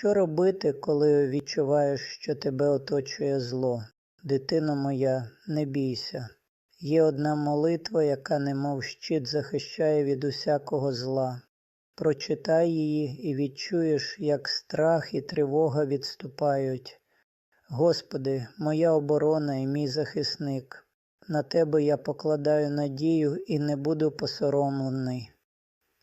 Що робити, коли відчуваєш, що тебе оточує зло? Дитино моя, не бійся. Є одна молитва, яка немов щит захищає від усякого зла. Прочитай її і відчуєш, як страх і тривога відступають. Господи, моя оборона і мій захисник, на Тебе я покладаю надію і не буду посоромлений.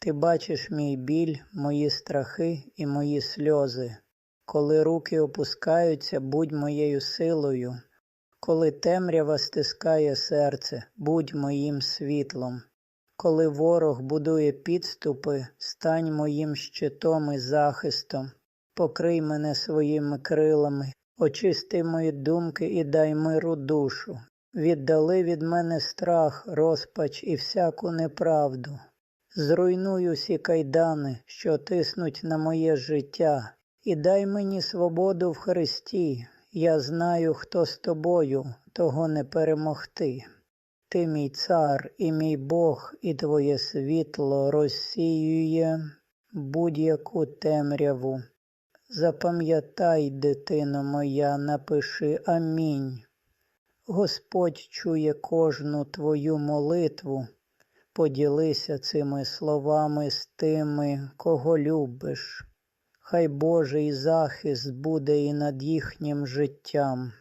Ти бачиш мій біль, мої страхи і мої сльози. Коли руки опускаються, будь моєю силою. Коли темрява стискає серце, будь моїм світлом. Коли ворог будує підступи, стань моїм щитом і захистом, покрий мене своїми крилами, очисти мої думки і дай миру душу. Віддали від мене страх, розпач і всяку неправду. Зруйнуй усі кайдани, що тиснуть на моє життя, і дай мені свободу в Христі. Я знаю, хто з тобою, того не перемогти. Ти мій цар і мій Бог, і твоє світло розсіює будь-яку темряву. Запам'ятай, дитино моя, напиши Амінь. Господь чує кожну твою молитву. Поділися цими словами з тими, кого любиш. Хай Божий захист буде і над їхнім життям.